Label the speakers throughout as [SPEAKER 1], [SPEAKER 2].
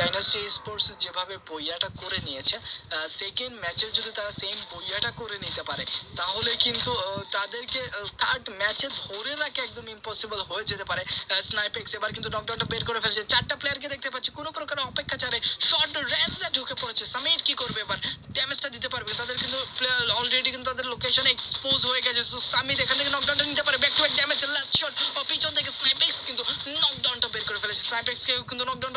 [SPEAKER 1] Dynasty sports যেভাবে বইয়াটা করে নিয়েছে সেকেন্ড ম্যাচে যদি তারা সেম বইয়াটা করে নিতে পারে, তাহলে কিন্তু তাদেরকে থার্ড ম্যাচে ধরে রাখা একদম ইম্পসিবল হয়ে যেতে পারে। স্নাইপেক্স এবার কিন্তু নকডাউনটা বের করে ফেলেছে। চারটা প্লেয়ারকে দেখতে পাচ্ছি, কোনো প্রকার অপেক্ষা ছাড়ে শর্ট রেঞ্জে ঢুকে পড়েছে। সামিট কি করবে এবার? ড্যামেজটা দিতে পারবে। তাদের কিন্তু প্লেয়ার অলরেডি কিন্তু তাদের লোকেশন এক্সপোজ হয়ে গেছে। সো সামিট এখান থেকে নকডাউনটা নিতে পারে। Back to back damage last shot ও পিছন থেকে স্নাইপেক্স কিন্তু নকডাউনটা বের করে ফেলেছে। স্নাইপেক্স কে কিন্তু নকডাউনটা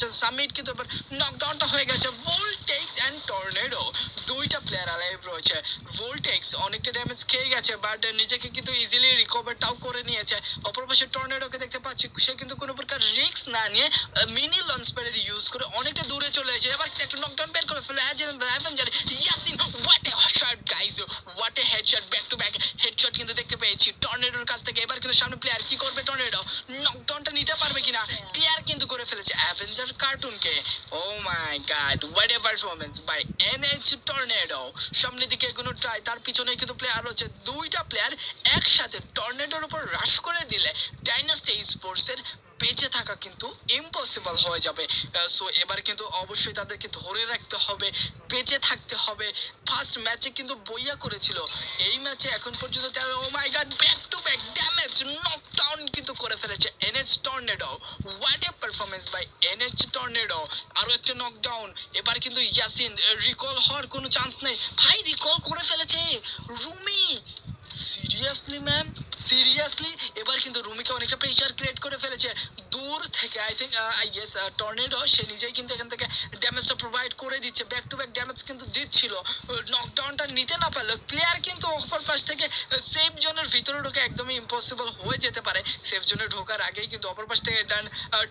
[SPEAKER 1] বের সামিট কিন্তু এবার নকডাউনটা হয়ে গেছে। ভোল্টেক্স এন্ড টর্নেডো দুইটা প্লেয়ার অ্যালাইভ রয়েছে। ভোল্টেক্স অনেকটা ড্যামেজ খেয়ে গেছে বাট নিজেকে কিন্তু ইজিলি রিকভারটাও করে নিয়েছে। অপর পাশে টর্নেডোকে দেখতে পাচ্ছি, সে কিন্তু কোনো প্রকার রিস্ক না নিয়ে মিনি লঞ্চ প্যাডের ইউজ করে অনেকটা দূরে চলে এসেছে। এবার একটা নকডাউন বের করে ফেলে Avenger Yasin what a shot guys what a headshot back to back headshot কিন্তু দেখতে পেয়েছি। টর্নেডোর কাছ থেকে এবার কিন্তু সামনে প্লেয়ার কি করবে টর্নেডো কার্টুনকে ও my god what a performance by NH Tornado সামনের দিকে এগোনো ট্রাই তার পিছনে কিন্তু প্লেয়ার রয়েছে দুইটা প্লেয়ার একসাথে টর্নেডোর উপর রাশ করে দিলে ডাইনাস্টি স্পোর্টসের বেঁচে থাকা কিন্তু ইম্পসিবল হয়ে যাবে। সো এবার কিন্তু অবশ্যই তাদেরকে ধরে রাখতে হবে, বেঁচে থাকতে হবে। ফার্স্ট ম্যাচে কিন্তু বইয়া করেছিল। এই ম্যাচে এখন পর্যন্ত তারা ও my god back to back damage knockdown কিন্তু করে ফেলেছে NH Tornado performance by NH Tornado আরও একটা নকডাউন এবার কিন্তু ইয়াসিন রিকল হওয়ার কোনো চান্স নেই। ভাই রিকল করে ফেলেছে। রুমি সিরিয়াসলি ম্যান সিরিয়াসলি এবার কিন্তু রুমিকে অনেকটা প্রেশার ক্রিয়েট করে ফেলেছে। দূর থেকে I think I guess tornado সে নিজেই কিন্তু এখান থেকে ড্যামেজটা প্রোভাইড করে দিচ্ছে। ব্যাক টু ব্যাক ড্যামেজ কিন্তু দিচ্ছিল নকডাউনটা নিতে না পারল ক্লিয়ার কিন্তু অপর পাশ থেকে সেফ জোনের ভিতরে ঢোকা ইম্পসিবল হয়ে যেতে পারে। সেফ জোনে ঢোকার আগেই কিন্তু অপর পাশ থেকে ডান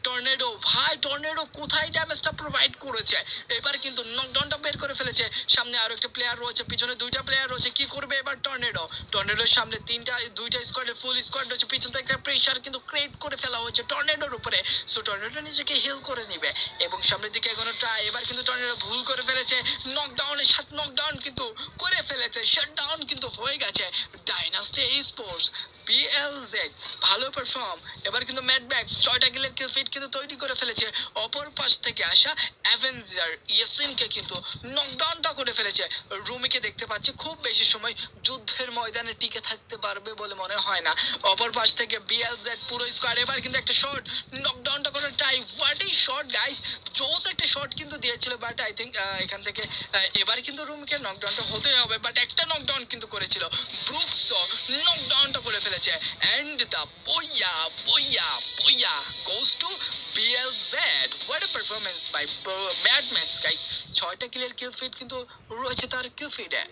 [SPEAKER 1] টর্নেডো ভাই টর্নেডো কোথায় ড্যামেজটা প্রোভাইড করেছে? এবার কিন্তু নকডাউনটা বের করে ফেলেছে। সামনে আরও একটা প্লেয়ার রয়েছে, পিছনে দুইটা প্লেয়ার রয়েছে। কি করবে এবার টর্নেডো টর্নেডোর সামনে তিনটা, দুইটা স্কোয়াডের ফুল স্কোয়াড রয়েছে। পিছন থেকে একটা প্রেশার কিন্তু ক্রিয়েট করে ফেলা হয়েছে টর্নেডোর উপরে। সো টর্নেডো নিজেকে হিল করে নিবে এবং সামনের দিকে এগোনো ট্রাই এবার কিন্তু টর্নেডো ভুল করে ফেলেছে। নকডাউনের সাথে নকডাউন কিন্তু করে ফেলেছে। শাটডাউন কিন্তু হয়ে গেছে। ডাইনাস্টি স্পোর্টস বিএলজেড ভালো পারফর্ম এবার কিন্তু ম্যাট ব্যাক্স ছয়টা কিল ফিট কিন্তু তৈরি করে ফেলেছে। অপর পাশ থেকে আসা অ্যাভেঞ্জার ইয়েসিনকে কিন্তু নকডাউনটা করে ফেলেছে। রুমিকে দেখতে পাচ্ছি খুব বেশি সময় যুদ্ধের ময়দানে টিকে থাকতে পারবে বলে মনে হয় না। অপর পাশ থেকে বিএলজেড পুরো স্কোয়াড এবার কিন্তু একটা শট নকডাউনটা করে ট্রাই হোয়াট এই শট গাইস জোস একটা শট কিন্তু দিয়েছিল বাট আই থিঙ্ক এখান থেকে এবার কিন্তু রুমকে নকডাউনটা হতে হবে বাট একটা নকডাউন কিন্তু করেছিল। নকডাউনটা the Boya Boya Boya goes to BLZ. What a performance by Mad Max, guys. ছয়টা কিলের কিল ফিট কিন্তু রয়েছে তার কিল ফিডে